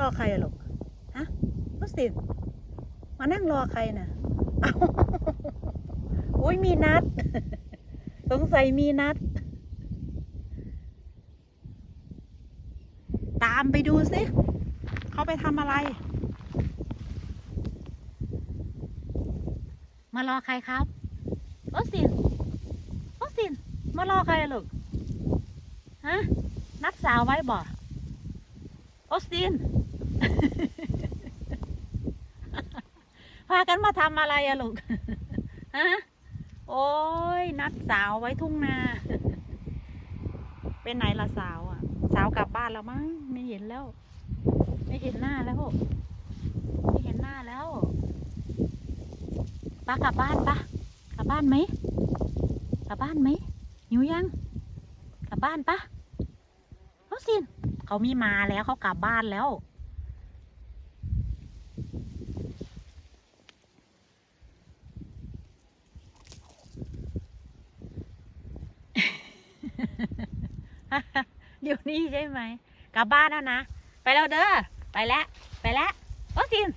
รอใครอะลูกฮะออสตินมานั่งรอใครน่ะเอ้าอุ้ยมีนัด สงสัยมีนัด ตามไปดูสิเขาไปทำอะไร มารอใครครับออสตินออสตินมารอใครลูกฮะนัดสาวไว้บ่ ออสติน พากันมาทำอะไรอะลูก ฮะ โอ้ย นัดสาวไว้ทุ่งนา เป็นไหนล่ะสาวอะสาวกลับบ้านแล้วมั้ง ไม่เห็นแล้ว ไม่เห็นหน้าแล้ว ไม่เห็นหน้าแล้วป้ากลับบ้านปะกลับบ้านไหมกลับบ้านไหมหิวยัง กลับบ้านปะเขาสิน เขามีมาแล้วเขากลับบ้านแล้วเดี๋ยวนี้ใช่ไหม กลับบ้านแล้วนะ ไปแล้วเด้อ ไปแล้ว ไปแล้วโอ้สิน